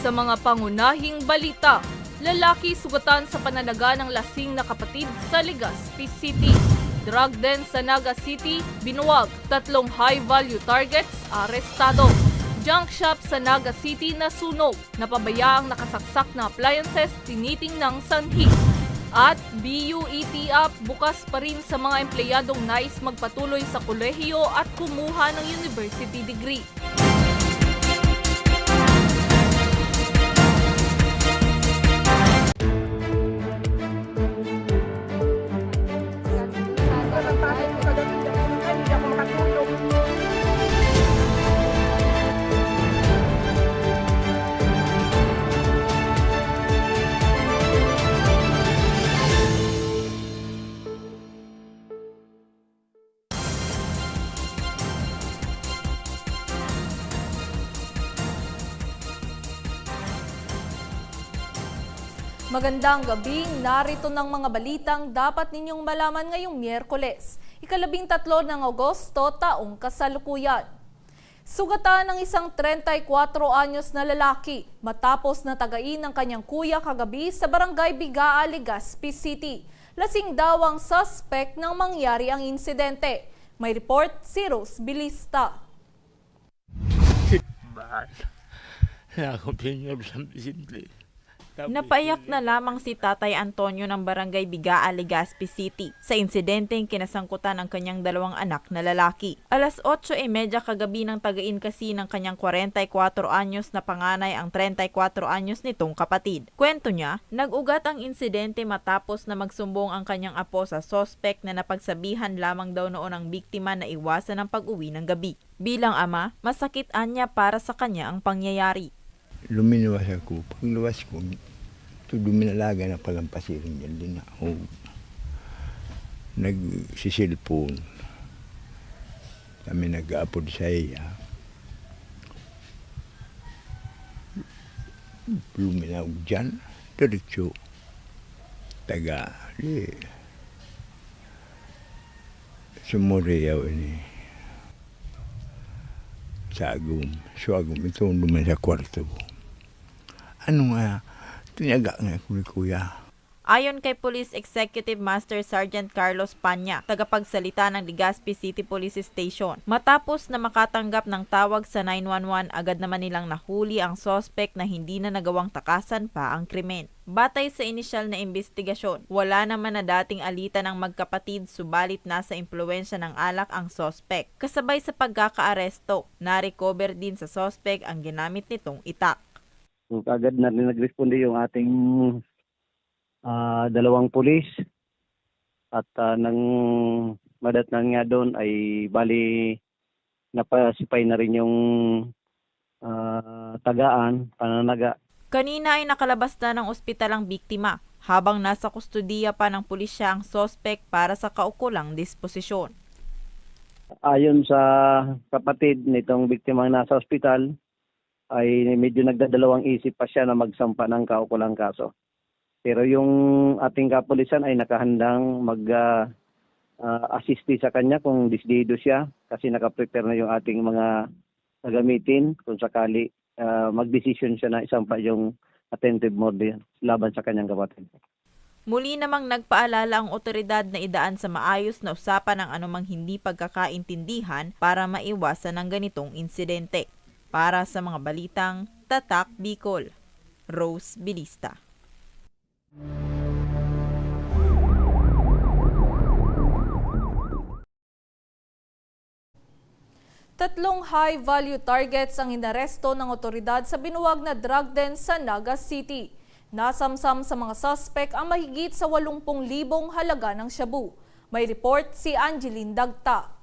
sa mga pangunahing balita. Lalaki sugatan sa pananaga ng lasing na kapatid sa Legazpi City. Drug den sa Naga City, binuwag. Tatlong high-value targets, arestado. Junk shop sa Naga City na sunog. Napabayaang nakasaksak na appliances, tiniting ng sanhi. At BUET up bukas pa rin sa mga empleyadong nais magpatuloy sa kolehiyo at kumuha ng university degree. Magandang gabi, narito ng mga balitang dapat ninyong malaman ngayong Miyerkules, ikalabing tatlo ng Agosto, taong kasalukuyan. Sugatan ng isang 34 anyos na lalaki matapos na tagain ng kanyang kuya kagabi sa barangay Bigaa, Legazpi City. Lasing daw ang suspect nang mangyari ang insidente. May report si Rose Bilista. Mahal. Ako pinag sa simple. Napaiyak na lamang si Tatay Antonio ng Barangay Bigaa, Legazpi City sa insidenteng kinasangkutan ng kanyang dalawang anak na lalaki. Alas 8.30 kagabi ng tagain kasi ng kanyang 44 anyos na panganay ang 34 anyos nitong kapatid. Kwento niya, nag-ugat ang insidente matapos na magsumbong ang kanyang apo sa sospek na napagsabihan lamang daw noon ang biktima na iwasan ang pag-uwi ng gabi. Bilang ama, masakit niya para sa kanya ang pangyayari. luminuwas ako. Pag luwas ko, ito duminalaga na palampasirin yan din ako. Nagsisilpon. Kami nag-aapod sa iya. Luminaw dyan. Diretso. Taga. Di. Sumuriyaw ini. Sa agum. Sa agum. Ito lumin sa kwarto. Ano nga, tinaga nga ni kuya. Ayon kay Police Executive Master Sergeant Carlos Panya, tagapagsalita ng Legazpi City Police Station, matapos na makatanggap ng tawag sa 911, agad naman nilang nahuli ang sospek na hindi na nagawang takasan pa ang krimen. Batay sa inisyal na investigasyon, wala naman na dating alitan ng magkapatid subalit nasa impluensya ng alak ang sospek. Kasabay sa pagkakaaresto, na-recover din sa sospek ang ginamit nitong itak. So, kagad na rin nag-responde yung ating ah, dalawang pulis at ah, nang madatnan nga doon ay bali napasipay na rin yung ah, tagaan, pananaga. Kanina ay nakalabas na ng ospital ang biktima habang nasa kustudiya pa ng pulisya ang sospek para sa kaukulang disposisyon. Ayon sa kapatid nitong biktimang nasa ospital ay medyo nagdadalawang isip pa siya na magsampa ng kaukulang kaso. Pero yung ating kapulisan ay nakahandang mag ah, ah, assiste sa kanya kung disdido siya kasi nakaprepare na yung ating mga gagamitin kung sakali ah, magdesisyon siya na isampa yung attempted murder laban sa kanyang kapatid. Muli namang nagpaalala ang otoridad na idaan sa maayos na usapan ng anumang hindi pagkakaintindihan para maiwasan ang ganitong insidente. Para sa mga balitang Tatak Bicol, Rose Bilista. Tatlong high-value targets ang inaresto ng otoridad sa binuwag na drug den sa Naga City. Nasamsam sa mga suspect ang mahigit sa 80,000 halaga ng shabu. May report si Angeline Dagta.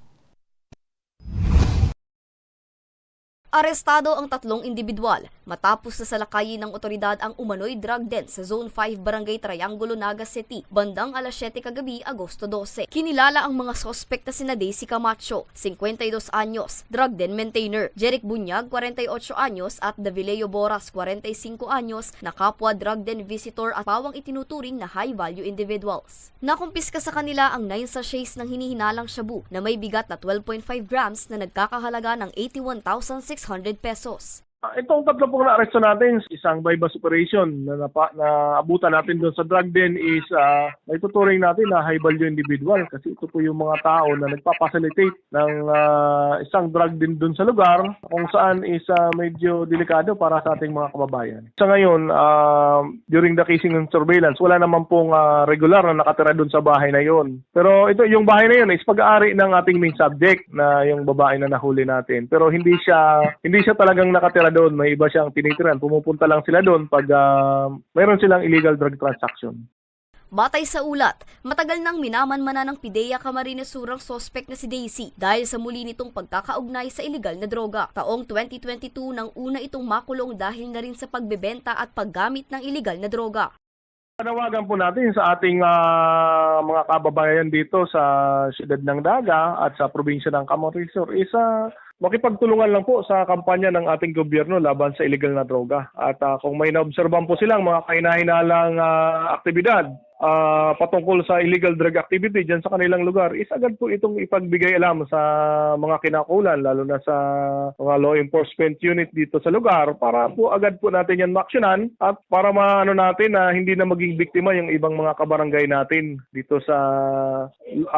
Arestado ang tatlong individual matapos na salakayin ng otoridad ang umano'y drug den sa Zone 5 Barangay Triangulo, Naga City, bandang alas 7 kagabi, Agosto 12. Kinilala ang mga sospek na sina Daisy Camacho, 52 anyos, drug den maintainer, Jeric Bunyag, 48 anyos at Davileo Boras, 45 anyos, na kapwa drug den visitor at pawang itinuturing na high-value individuals. Nakumpiska sa kanila ang 9 sachets ng hinihinalang shabu na may bigat na 12.5 grams na nagkakahalaga ng 81,600 pesos. Ah, Itong tatlo pong na-arresto natin, isang bypass operation na, napa, na abutan natin doon sa drug den is uh, may natin na high value individual kasi ito po yung mga tao na nagpapacilitate ng ah, isang drug den doon sa lugar kung saan is ah, medyo delikado para sa ating mga kababayan. Sa ngayon, ah, during the casing and surveillance, wala naman pong ah, regular na nakatira doon sa bahay na yon. Pero ito, yung bahay na yun is pag-aari ng ating main subject na yung babae na nahuli natin. Pero hindi siya hindi siya talagang nakatira doon. May iba siyang tinitiran. Pumupunta lang sila doon pag ah, mayroon silang illegal drug transaction. Batay sa ulat, matagal nang minamanmana ng Pidea Camarines Surang sospek na si Daisy dahil sa muli nitong pagkakaugnay sa iligal na droga. Taong 2022 nang una itong makulong dahil na rin sa pagbebenta at paggamit ng iligal na droga. Panawagan po natin sa ating ah, mga kababayan dito sa siyudad ng Daga at sa probinsya ng Camarines Sur is ah, makipagtulungan lang po sa kampanya ng ating gobyerno laban sa illegal na droga. At ah, kung may naobserban po silang mga kainahinalang ah, aktibidad ah, patungkol sa illegal drug activity dyan sa kanilang lugar, is agad po itong ipagbigay alam sa mga kinakulan, lalo na sa mga law enforcement unit dito sa lugar para po agad po natin yan maksyonan at para maano natin na hindi na maging biktima yung ibang mga kabarangay natin dito sa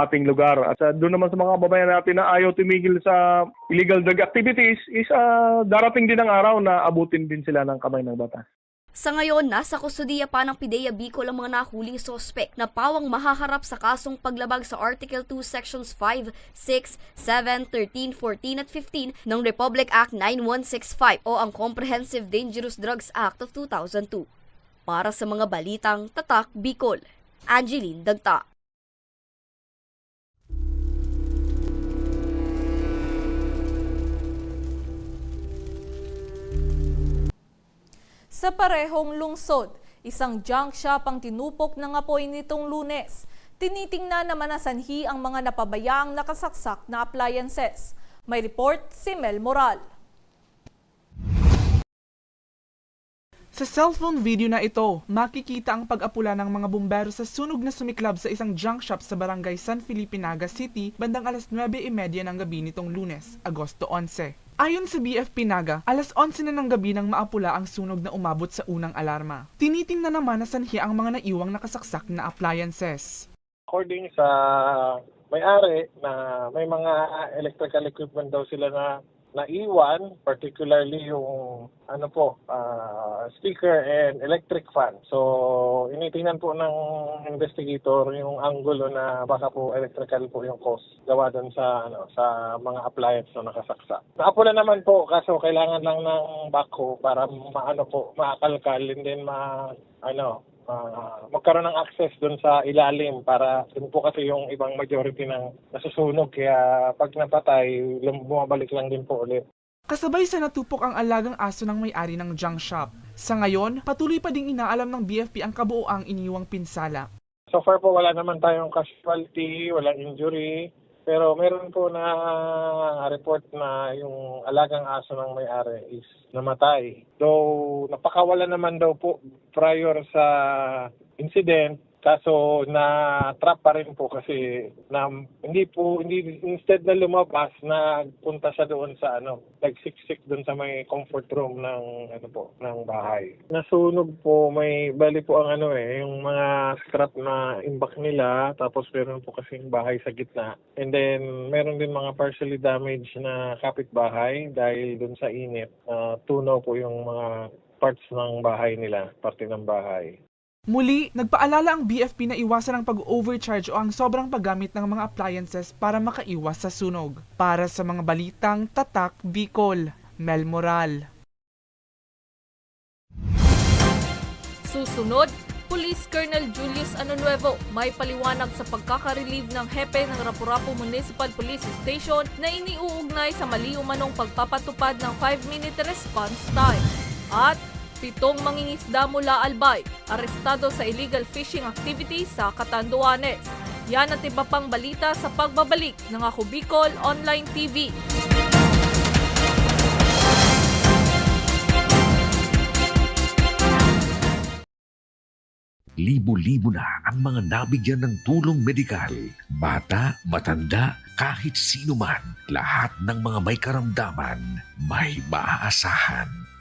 ating lugar. At sa, doon naman sa mga kababayan natin na ayaw tumigil sa illegal drug activities is ah, darating din ang araw na abutin din sila ng kamay ng batas. Sa ngayon, nasa kustudiya pa ng Pidea Bicol ang mga nahuling sospek na pawang mahaharap sa kasong paglabag sa Article 2 Sections 5, 6, 7, 13, 14 at 15 ng Republic Act 9165 o ang Comprehensive Dangerous Drugs Act of 2002. Para sa mga balitang Tatak Bicol, Angeline Dagta. Sa parehong lungsod, isang junk shop ang tinupok ng apoy nitong lunes. Tinitingnan naman na sanhi ang mga napabayaang nakasaksak na appliances. May report si Mel Moral. Sa cellphone video na ito, makikita ang pag-apula ng mga bumbero sa sunog na sumiklab sa isang junk shop sa barangay San Felipe, Naga City bandang alas 9.30 ng gabi nitong lunes, Agosto 11. Ayon sa BFP Naga, alas 11 na ng gabi nang maapula ang sunog na umabot sa unang alarma. Tinitingnan naman na sanhi ang mga naiwang nakasaksak na appliances. according sa may-ari na may mga electrical equipment daw sila na naiwan, particularly yung ano po, ah, speaker and electric fan. So, initingnan po ng investigator yung angulo na baka po electrical po yung cause gawa doon sa ano sa mga appliance na nakasaksa. Naapula naman po kaso kailangan lang ng backhoe para maano po, maakalkal and then ma ano ah, magkaroon ng access doon sa ilalim para doon po kasi yung ibang majority ng nasusunog kaya pag napatay bumabalik lang din po ulit. Kasabay sa natupok ang alagang aso ng may-ari ng junk shop. Sa ngayon, patuloy pa ding inaalam ng BFP ang kabuoang iniwang pinsala. So far po wala naman tayong casualty, walang injury, pero meron po na report na yung alagang aso ng may-ari is namatay. Though napakawala naman daw po prior sa incident, kaso na trap rin po kasi na hindi po hindi instead na lumabas na punta siya doon sa ano nagsiksik doon sa may comfort room ng ano po ng bahay. Nasunog po may bali po ang ano eh yung mga scrap na imbak nila tapos meron po kasi bahay sa gitna. And then meron din mga partially damaged na kapitbahay dahil doon sa init Ah, tunaw po yung mga parts ng bahay nila parte ng bahay Muli, nagpaalala ang BFP na iwasan ang pag-overcharge o ang sobrang paggamit ng mga appliances para makaiwas sa sunog. Para sa mga balitang Tatak Bicol, Mel Moral. Susunod, Police Colonel Julius Anonuevo may paliwanag sa pagkaka-relieve ng hepe ng Rapurapo Municipal Police Station na iniuugnay sa mali pagpapatupad ng 5-minute response time. At pitong mangingisda mula Albay, arestado sa illegal fishing activity sa Catanduanes. Yan at iba pang balita sa pagbabalik ng Ako Bicol Online TV. libo-libo na ang mga nabigyan ng tulong medikal. Bata, matanda, kahit sino man, lahat ng mga may karamdaman, may maaasahan.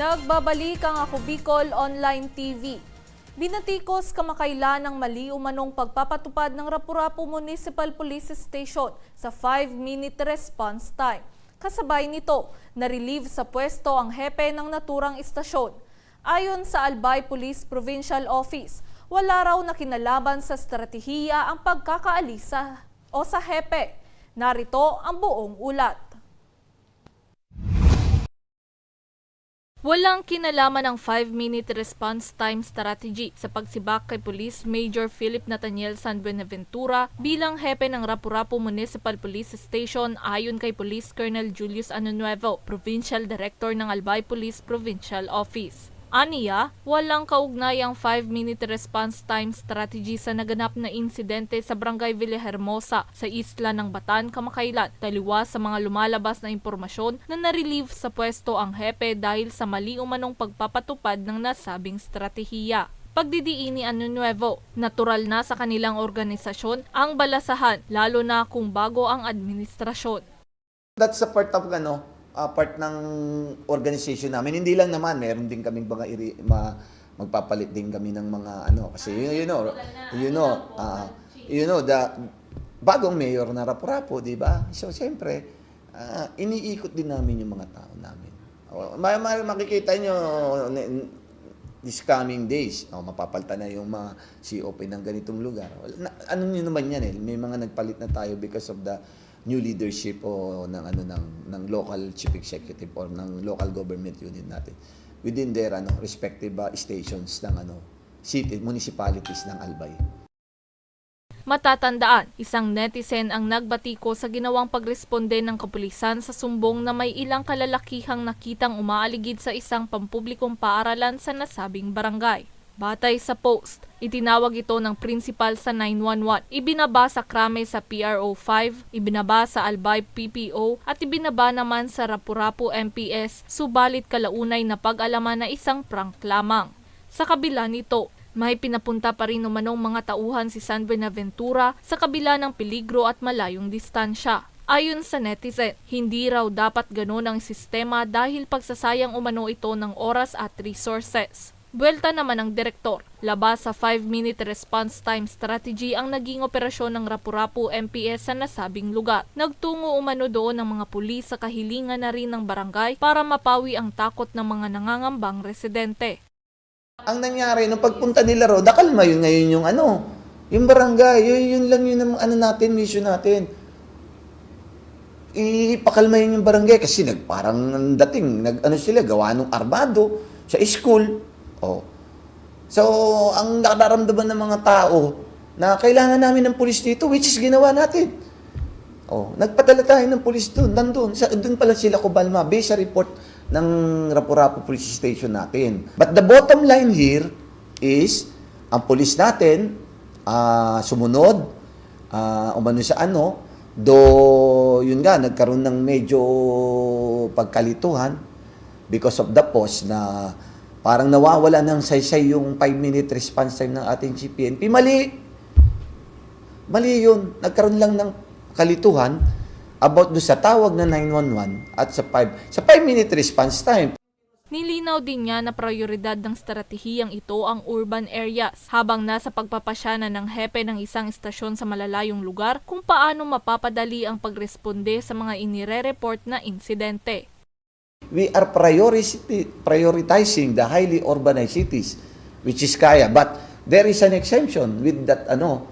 Nagbabalik ang Ako Bicol Online TV. Binatikos kamakailan ng mali umanong pagpapatupad ng Rapurapo Municipal Police Station sa 5-minute response time. Kasabay nito, na-relieve sa pwesto ang hepe ng naturang istasyon. Ayon sa Albay Police Provincial Office, wala raw na kinalaban sa estratehiya ang pagkakaalis sa, o sa hepe. Narito ang buong ulat. Walang kinalaman ang 5-minute response time strategy sa pagsibak kay Police Major Philip Nathaniel San Buenaventura bilang hepe ng Rapurapo Municipal Police Station ayon kay Police Colonel Julius Anonuevo, Provincial Director ng Albay Police Provincial Office. Aniya, walang kaugnayang 5-minute response time strategy sa naganap na insidente sa Barangay Villahermosa sa isla ng Batan kamakailan taliwas sa mga lumalabas na impormasyon na narelieve sa pwesto ang hepe dahil sa mali umanong pagpapatupad ng nasabing stratehiya. Pagdidiin ni Ano Nuevo, natural na sa kanilang organisasyon ang balasahan lalo na kung bago ang administrasyon. That's a part of ano, uh, part ng organization namin. Hindi lang naman, meron din kaming mga iri, ma, magpapalit din kami ng mga ano kasi you, you know, you know, uh, you know the bagong mayor na Rapo-Rapo, 'di ba? So siyempre, uh, iniikot din namin yung mga tao namin. Oh, ma, ma, makikita nyo this coming days, oh, mapapalta na yung mga COP ng ganitong lugar. Na, ano nyo naman yan eh, may mga nagpalit na tayo because of the new leadership o ng ano ng ng local chief executive or ng local government unit natin within their ano respective uh, stations ng ano city municipalities ng Albay. Matatandaan, isang netizen ang nagbatiko sa ginawang pagresponde ng kapulisan sa sumbong na may ilang kalalakihang nakitang umaaligid sa isang pampublikong paaralan sa nasabing barangay. Batay sa post, itinawag ito ng principal sa 911, ibinaba sa krame sa PRO 5, ibinaba sa Albay PPO at ibinaba naman sa Rapurapu MPS, subalit kalaunay na pag-alaman na isang prank lamang. Sa kabila nito, May pinapunta pa rin umanong mga tauhan si San Buenaventura sa kabila ng peligro at malayong distansya. Ayon sa netizen, hindi raw dapat ganun ang sistema dahil pagsasayang umano ito ng oras at resources. Buwelta naman ng direktor, labas sa 5-minute response time strategy ang naging operasyon ng Rapurapu MPS sa nasabing lugar. Nagtungo umano doon ng mga pulis sa kahilingan na rin ng barangay para mapawi ang takot ng mga nangangambang residente. Ang nangyari, nung pagpunta nila ro, dakalma yun ngayon yung ano, yung barangay, yun, yun lang yun ang ano natin, mission natin. Ipakalma yun yung barangay kasi nag, parang ang dating, nag, ano sila, gawa nung armado sa school. Oh. So, ang nakaramdaman ng mga tao na kailangan namin ng pulis dito, which is ginawa natin. Oh, nagpadala tayo ng pulis doon, nandun, sa, doon pala sila kubalma, based sa report ng Rapu-Rapu Police Station natin. But the bottom line here is, ang pulis natin, ah, sumunod, ah, umano sa ano, do yun nga, nagkaroon ng medyo pagkalituhan because of the pause na parang nawawala ng saysay yung 5-minute response time ng ating GPNP. Mali! Mali yun. Nagkaroon lang ng kalituhan about do sa tawag na 911 at sa 5 sa 5 minute response time. Nilinaw din niya na prioridad ng estratehiyang ito ang urban areas habang nasa pagpapasyanan ng hepe ng isang istasyon sa malalayong lugar kung paano mapapadali ang pagresponde sa mga inire-report na insidente. We are priority, prioritizing the highly urbanized cities which is kaya but there is an exemption with that ano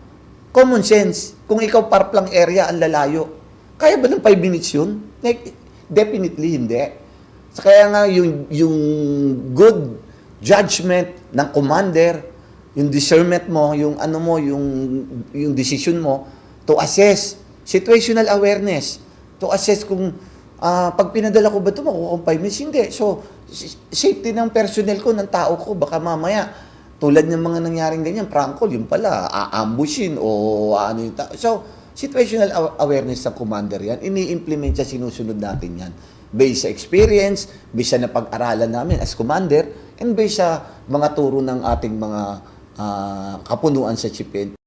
common sense kung ikaw parplang area ang lalayo kaya ba ng 5 minutes yun? Like, definitely hindi. So, kaya nga yung, yung good judgment ng commander, yung discernment mo, yung ano mo, yung, yung decision mo, to assess situational awareness, to assess kung ah, pag pinadala ko ba ito, makukuha ko 5 minutes? Hindi. So, safety ng personnel ko, ng tao ko, baka mamaya, tulad ng mga nangyaring ganyan, prankol, yung pala, aambushin o ano yung ta- So, situational aw- awareness ng commander yan, ini-implement siya, sinusunod natin yan. Based sa experience, based sa napag-aralan namin as commander, and based sa mga turo ng ating mga ah, kapunuan sa CPN.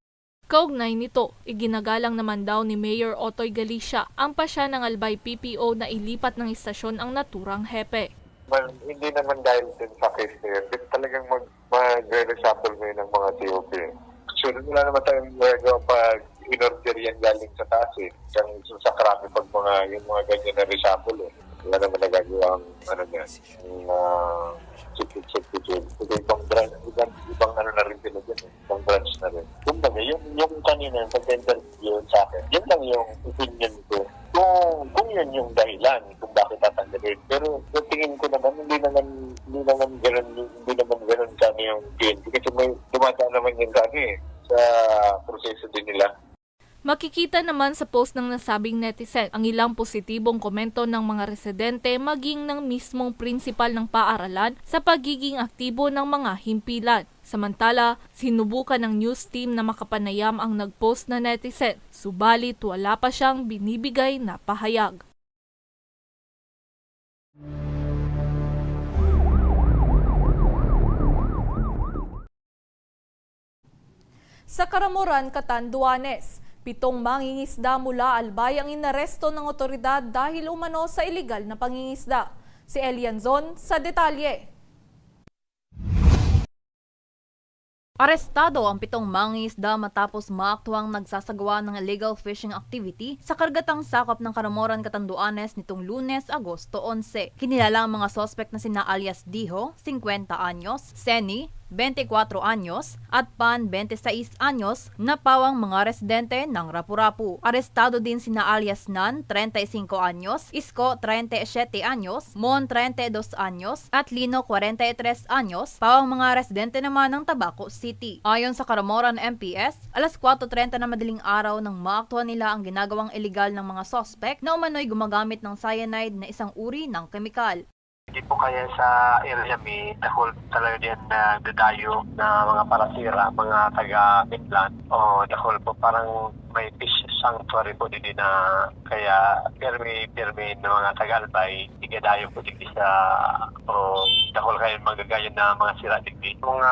Kaugnay nito, iginagalang naman daw ni Mayor Otoy Galicia ang pasya ng Albay PPO na ilipat ng istasyon ang naturang hepe. Well, hindi naman dahil din sa case na yun. Talagang mag, mag-reshuffle mo yun ng mga COP. So, wala naman tayong magagawa pag in-order yan galing sa taas eh. Kang sa krami pag mga, yung mga ganyan na reshuffle eh. Wala naman nagagawa ang, ano niya, yung uh, substitute. Kasi ibang branch, ibang, ibang ano na rin sila dyan eh. Ibang branch na rin. Kumbaga, yung, yung kanina, pag-interview sa akin, yun lang yung opinion ko. Kung, kung yun yung dahilan kung bakit tatanggalin. Pero yung tingin ko naman, hindi naman, hindi naman ganun, hindi naman ganun kami yung PNP. Kasi may dumadaan naman yung kami eh, sa proseso din nila. Makikita naman sa post ng nasabing netizen ang ilang positibong komento ng mga residente maging ng mismong prinsipal ng paaralan sa pagiging aktibo ng mga himpilan. Samantala, sinubukan ng news team na makapanayam ang nagpost na netizen, subalit wala pa siyang binibigay na pahayag. Sa Karamoran, Catanduanes, pitong mangingisda mula Albay ang inaresto ng otoridad dahil umano sa iligal na pangingisda. Si Elian Zon sa detalye. Arestado ang pitong mangingisda matapos maaktuang nagsasagawa ng illegal fishing activity sa kargatang sakop ng Karamoran, Catanduanes nitong lunes, Agosto 11. Kinilala ang mga sospek na sina alias Diho, 50 anyos, Seni, 24 anyos, at Pan, 26 anyos, na pawang mga residente ng Rapu-Rapu. Arestado din sina alias Nan, 35 anyos, Isko, 37 anyos, Mon, 32 anyos, at Lino, 43 anyos, pawang mga residente naman ng Tabaco City. Ayon sa Karamoran MPS, alas 4.30 na madaling araw nang maaktuhan nila ang ginagawang illegal ng mga sospek na umano'y gumagamit ng cyanide na isang uri ng kemikal. Hindi po kaya sa area may dahol talaga din na dadayo na mga parasira, mga taga Midland o dahol po parang may fish sanctuary po din na kaya pirmi-pirmi ng mga taga-albay, igadayo po din sa o dahol kayo magagayon na mga sira digdi. Mga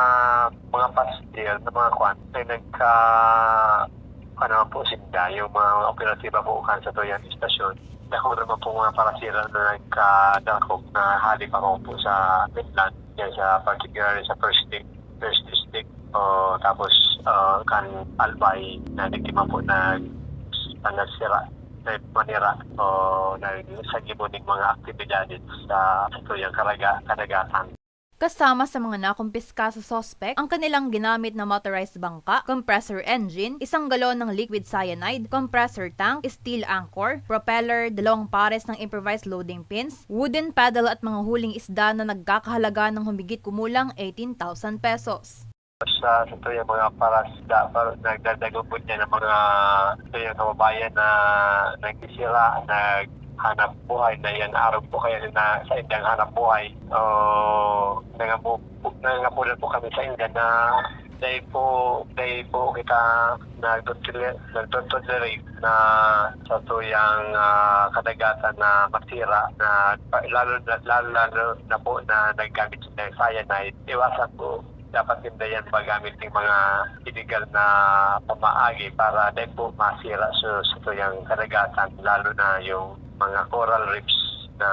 mga pastil na mga kwan ay nagka ano po sinda yung mga operatiba po kan sa Toyan Station. Dako naman po mga parasira na nagkadakop na halip ako po sa Midland. Yan sa particularly sa first district, first district o tapos uh, kan Albay na nagtima po na nagsira na manira o nagsagibuning mga aktibidades sa tuyang karaga, kadagatan. Kasama sa mga nakumpiska sa sospek, ang kanilang ginamit na motorized bangka, compressor engine, isang galon ng liquid cyanide, compressor tank, steel anchor, propeller, dalawang pares ng improvised loading pins, wooden paddle at mga huling isda na nagkakahalaga ng humigit kumulang 18,000 pesos. sa sa tuyang mga parasda para nagdadago po niya ng mga tuyang kababayan na nagsisira, naghanap buhay na yan araw po kayo na sa Indiang hanap buhay. O nangapu, nangapulan po kami sa India na dahil po, dahil po kita nagtutuloy na sa tuyang ah, kadagatan na masira na lalo lalo, lalo na po na naggamit ng cyanide. Iwasan po dapat din yan magamit ng mga illegal na pamaagi para din po masira sa, sa tuyang kadagatan lalo na yung mga coral reefs na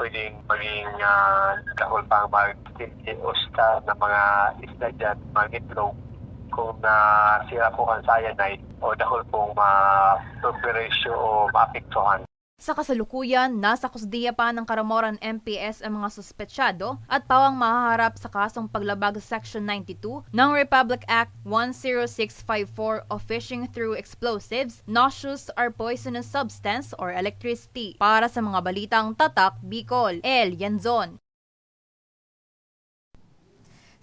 pwedeng maging uh, dahol pang mag o star na mga isda dyan, mga itlog kung nasira po ang cyanide o dahol pong ma-operasyon o maapektuhan. Sa kasalukuyan, nasa kusdiya pa ng Karamoran MPS ang mga suspetsyado at pawang mahaharap sa kasong paglabag sa Section 92 ng Republic Act 10654 of fishing through explosives, noxious or poisonous substance or electricity. Para sa mga balitang tatak, Bicol, El Yanzon.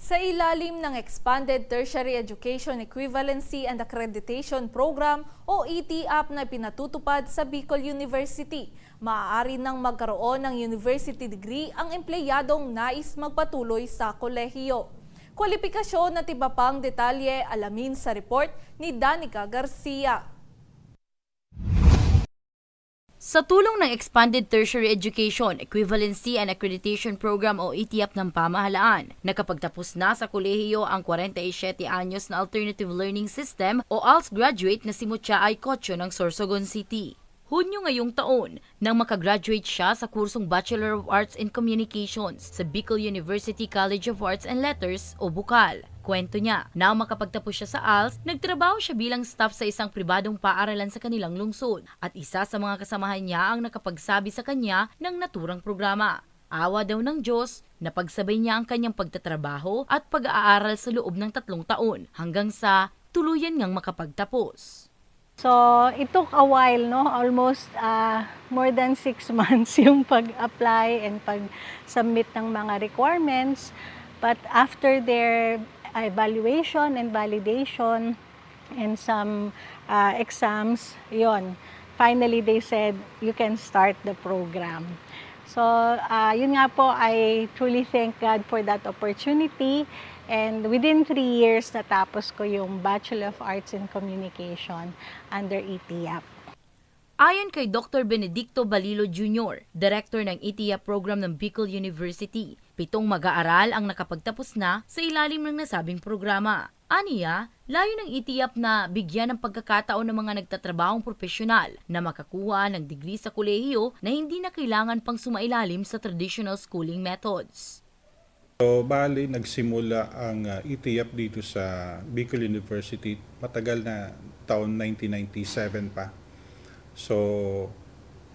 Sa ilalim ng Expanded Tertiary Education Equivalency and Accreditation Program o ETAP na pinatutupad sa Bicol University, maaari nang magkaroon ng university degree ang empleyadong nais magpatuloy sa kolehiyo. Kwalifikasyon at iba pang detalye alamin sa report ni Danica Garcia. Sa tulong ng Expanded Tertiary Education, Equivalency and Accreditation Program o ETIAP ng pamahalaan, nakapagtapos na sa kolehiyo ang 47 anyos na Alternative Learning System o ALS graduate na si Mucha Aycocho ng Sorsogon City. Hunyo ngayong taon nang makagraduate siya sa kursong Bachelor of Arts in Communications sa Bicol University College of Arts and Letters o Bukal. Kwento niya, nang makapagtapos siya sa ALS, nagtrabaho siya bilang staff sa isang pribadong paaralan sa kanilang lungsod at isa sa mga kasamahan niya ang nakapagsabi sa kanya ng naturang programa. Awa daw ng Diyos, napagsabay niya ang kanyang pagtatrabaho at pag-aaral sa loob ng tatlong taon hanggang sa tuluyan ngang makapagtapos. So, it took a while, no? Almost uh, more than six months yung pag-apply and pag-submit ng mga requirements. But after their evaluation and validation and some uh, exams, yon finally they said, you can start the program. So, uh, yun nga po, I truly thank God for that opportunity. And within three years, natapos ko yung Bachelor of Arts in Communication under ETIAP. Ayon kay Dr. Benedicto Balilo Jr., director ng ETIAP program ng Bicol University, pitong mag-aaral ang nakapagtapos na sa ilalim ng nasabing programa. Aniya, layo ng ETIAP na bigyan ng pagkakataon ng mga nagtatrabahong profesional na makakuha ng degree sa kolehiyo na hindi na kailangan pang sumailalim sa traditional schooling methods. So, bali, nagsimula ang uh, dito sa Bicol University matagal na taon 1997 pa. So,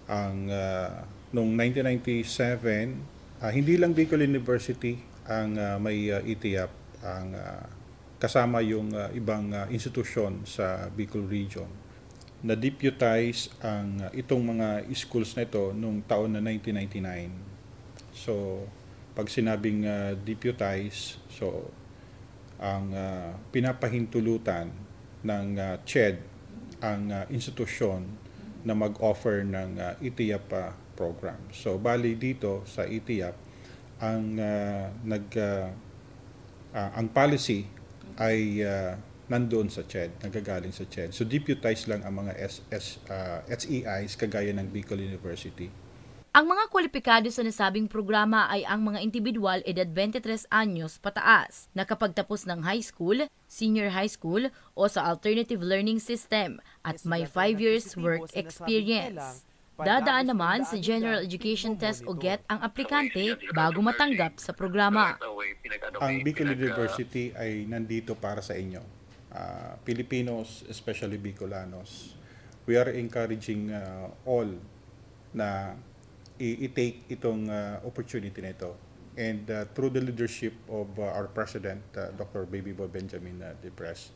ang uh, noong 1997, uh, hindi lang Bicol University ang uh, may uh, ETIAP, ang uh, kasama yung uh, ibang uh, institusyon sa Bicol region. Na-deputize ang uh, itong mga schools na ito noong taon na 1999. So, pag sinabing uh, deputize, so ang uh, pinapahintulutan ng uh, CHED ang uh, institusyon na mag-offer ng uh, ETIAP uh, program. So bali dito sa ETIAP ang uh, nag uh, uh, ang policy ay uh, nandoon sa CHED, nagagaling sa CHED. So deputize lang ang mga S, S, uh, HEIs kagaya ng Bicol University. Ang mga kwalipikado sa nasabing programa ay ang mga individual edad 23 anyos pataas na kapag tapos ng high school, senior high school o sa alternative learning system at may 5 years work experience. Dadaan naman sa General Education Test o GET ang aplikante bago matanggap sa programa. Ang Bicol University ay nandito para sa inyo. Uh, Filipinos, especially Bicolanos. We are encouraging uh, all na i-take itong uh, opportunity na ito. And uh, through the leadership of uh, our President, uh, Dr. Baby Boy Benjamin uh, Depres,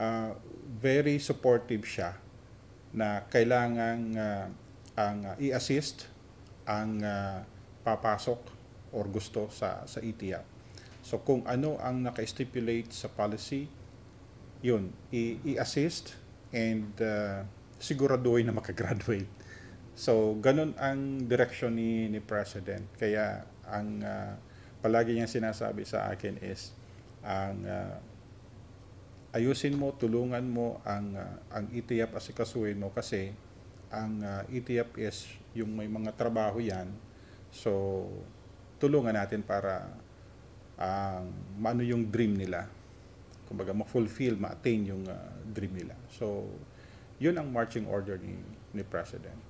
uh, very supportive siya na kailangan uh, ang uh, i-assist ang uh, papasok or gusto sa sa ETIAP. So kung ano ang naka-stipulate sa policy, yun, i-assist and uh, siguraduhin na makagraduate. So, ganun ang direction ni, ni President. Kaya, ang uh, palagi niyang sinasabi sa akin is, ang uh, ayusin mo, tulungan mo ang, uh, ang ETF asikasuhin mo kasi ang uh, ETF is yung may mga trabaho yan. So, tulungan natin para ang maano yung dream nila. Kumbaga, ma-fulfill, ma-attain yung uh, dream nila. So, yun ang marching order ni, ni President.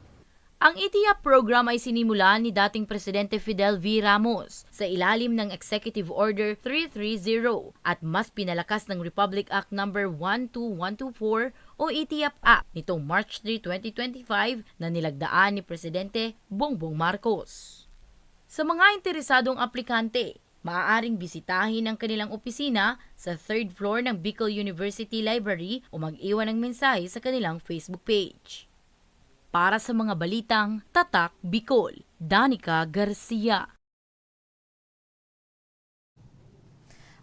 Ang ETIAP program ay sinimulan ni dating Presidente Fidel V. Ramos sa ilalim ng Executive Order 330 at mas pinalakas ng Republic Act No. 12124 o ETIAP Act nitong March 3, 2025 na nilagdaan ni Presidente Bongbong Marcos. Sa mga interesadong aplikante, maaaring bisitahin ang kanilang opisina sa third floor ng Bicol University Library o mag-iwan ng mensahe sa kanilang Facebook page. Para sa mga balitang Tatak Bicol, Danica Garcia.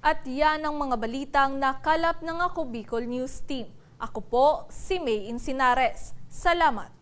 At yan ang mga balitang nakalap ng Ako Bicol News Team. Ako po si May Insinares. Salamat!